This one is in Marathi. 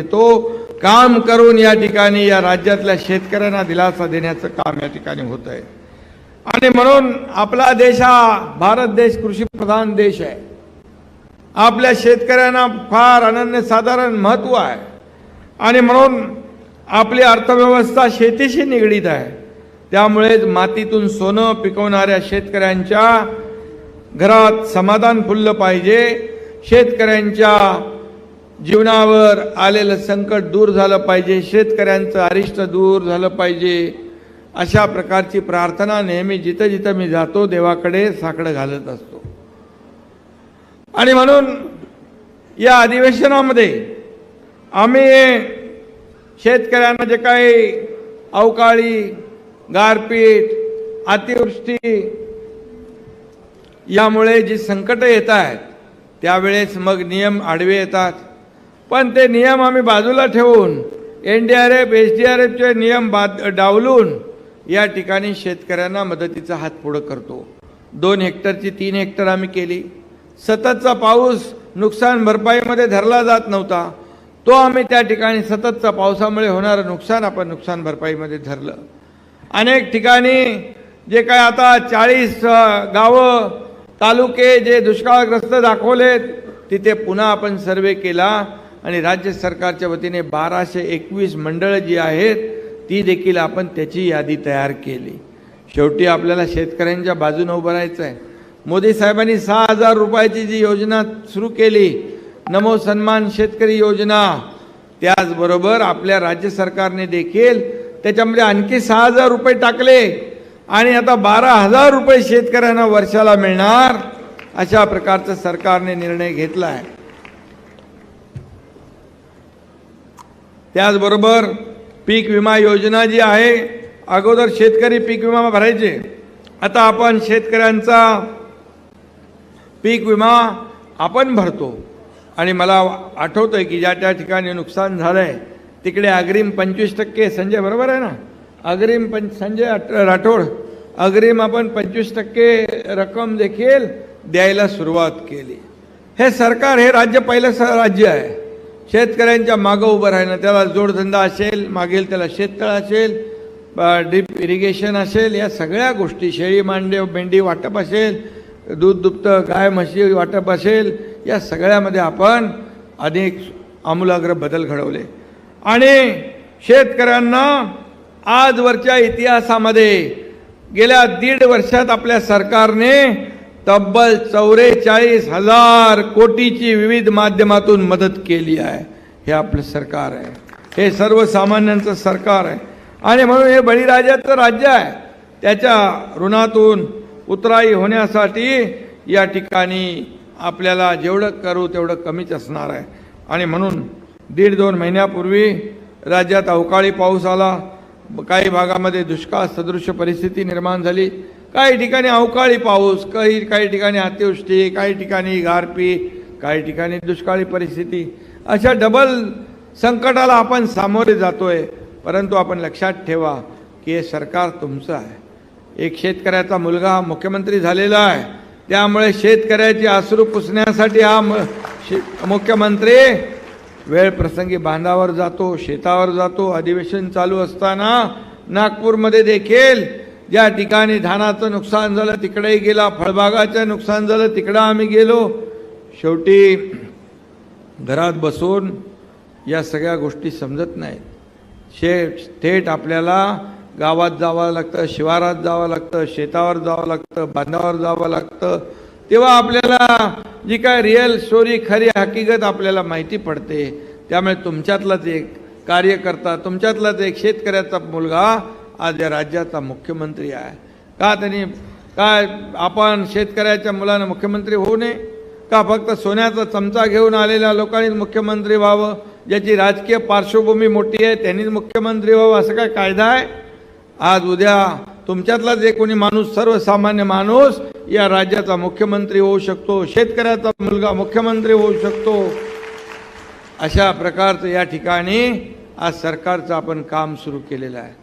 देतो काम करून या ठिकाणी या राज्यातल्या शेतकऱ्यांना दिलासा देण्याचं काम या ठिकाणी होत आहे. आणि म्हणून आपला देश हा भारत देश कृषीप्रधान देश आहे. आपल्या शेतकऱ्यांना फार अनन्यसाधारण महत्त्व आहे. आणि म्हणून आपली अर्थव्यवस्था शेतीशी निगडीत आहे. त्यामुळेच मातीतून सोनं पिकवणाऱ्या शेतकऱ्यांच्या घरात समाधान फुललं पाहिजे. शेतकऱ्यांच्या जीवनावर आलेलं संकट दूर झालं पाहिजे शेतकऱ्यांचं अरिष्ट दूर झालं पाहिजे अशा प्रकारची प्रार्थना नेहमी जिथं जिथं मी जातो देवाकडे साकडं घालत असतो. आणि म्हणून या अधिवेशनामध्ये आम्ही शेतकऱ्यांना जे काही अवकाळी गारपीट अतिवृष्टी यामुळे जी संकट येत आहेत त्यावेळेस मग नियम आडवे येतात. पण ते नियम आम्ही बाजूला ठेवून N D R F S D R एफचे नियम बाद डावलून या ठिकाणी शेतकऱ्यांना मदतीचा हात पुढं करतो. दोन हेक्टरची तीन हेक्टर आम्ही केली. सततचा पाऊस नुकसान भरपाईमध्ये धरला जात नव्हता. तो आम्ही त्या ठिकाणी सततचा पावसामुळे होणारं नुकसान आपण नुकसान भरपाईमध्ये धरलं. अनेक ठिकाणी जे काय आता चाळीस गावं तालुके जे दुष्काळग्रस्त दाखवलेत तिथे पुन्हा आपण सर्वे केला. आणि राज्य सरकारच्या वतीने बाराशे एकवीस मंडळं जी आहेत ती देखील आपण त्याची यादी तयार केली. शेवटी आपल्याला शेतकऱ्यांच्या बाजूनं उभं राहायचं आहे मोदी साहेबांनी सहा हजार रुपयाची जी योजना सुरू केली नमो सन्मान शेतकरी योजना त्याचबरोबर आपल्या राज्य सरकारने देखील त्याच्यामध्ये आणखी सहा हजार रुपये टाकले आणि आता बारा हजार रुपये शेतकऱ्यांना वर्षाला मिळणार अशा प्रकारचा सरकारने निर्णय घेतला आहे त्याचबरोबर पीक विमा योजना जी आहे अगोदर शेतकरी पीक विमा भरायचे. आता आपण शेतकऱ्यांचा पीक विमा आपण भरतो. आणि मला आठवतं आहे की ज्या त्या ठिकाणी नुकसान झालं आहे तिकडे अग्रिम पंचवीस टक्के संजय बरोबर आहे ना? अग्रिम पं संजय राठोड अग्रिम आपण पंचवीस टक्के रक्कम देखील द्यायला सुरुवात केली. हे सरकार हे राज्य पहिलं स राज्य आहे. शेतकऱ्यांच्या मागं उभं राहणं त्याला जोडधंदा असेल मागेल त्याला शेततळ असेल ड्रीप इरिगेशन असेल या सगळ्या गोष्टी शेळी मांडे मेंढी वाटप असेल दूध दुभतं गाय म्हशी वाटप असेल या सगळ्यामध्ये आपण अनेक आमूलाग्र बदल घडवले. आणि शेतकऱ्यांना आजवरच्या इतिहासामध्ये गेल्या दीड वर्षात आपल्या सरकारने तब्बल चौवेचाळीस हजार कोटीची विविध माध्यमातून मदत केली आहे. हे आपलं सरकार आहे. हे सर्वसामान्यांचं सरकार आहे. आणि म्हणून हे बळीराजाचं राज्य आहे. त्याच्या ऋणातून उतराई होण्यासाठी या ठिकाणी आपल्याला जेवढं करू तेवढं कमीच असणार आहे. आणि म्हणून दीड दोन महिन्यापूर्वी राज्यात अवकाळी पाऊस आला. काही भागामध्ये दुष्काळ सदृश परिस्थिती निर्माण झाली. काही ठिकाणी अवकाळी पाऊस काही काही ठिकाणी अतिवृष्टी काही ठिकाणी गारपीट काही ठिकाणी दुष्काळी परिस्थिती. अशा डबल संकटाला आपण सामोरे जातोय. परंतु आपण लक्षात ठेवा की हे सरकार तुमचं आहे. एक शेतकऱ्याचा मुलगा मुख्यमंत्री झालेला आहे. त्यामुळे शेतकऱ्याची आसरू पुसण्यासाठी हा म- शे- मुख्यमंत्री वेळ प्रसंगी बांधावर जातो शेतावर जातो. अधिवेशन चालू असताना नागपूरमध्ये देखील ज्या ठिकाणी धानाचं नुकसान झालं तिकडेही गेला फळबागाचं नुकसान झालं तिकडं आम्ही गेलो. शेवटी घरात बसून या सगळ्या गोष्टी समजत नाहीत. शे थेट आपल्याला गावात जावं लागतं शिवारात जावं लागतं शेतावर जावं लागतं बांधावर जावं लागतं. तेव्हा आपल्याला जी काय रिअल स्टोरी खरी हकीकत आपल्याला माहिती पडते. त्यामुळे तुमच्यातलाच एक कार्यकर्ता तुमच्यातलाच एक शेतकऱ्याचा मुलगा आज या राज्याचा मुख्यमंत्री आहे. का त्यांनी काय आपण शेतकऱ्याच्या मुलानं मुख्यमंत्री होऊ नये? का फक्त सोन्याचा चमचा घेऊन आलेल्या लोकांनीच मुख्यमंत्री व्हावं? ज्याची राजकीय पार्श्वभूमी मोठी आहे त्यांनीच मुख्यमंत्री व्हावं? असं काय कायदा आहे? आज उद्या तुमच्यातलाच जे कोणी माणूस सर्वसामान्य माणूस या राज्याचा मुख्यमंत्री होऊ शकतो शेतकऱ्याचा मुलगा मुख्यमंत्री होऊ शकतो. अशा प्रकारचं या ठिकाणी आज सरकारचं आपण काम सुरू केलेलं आहे.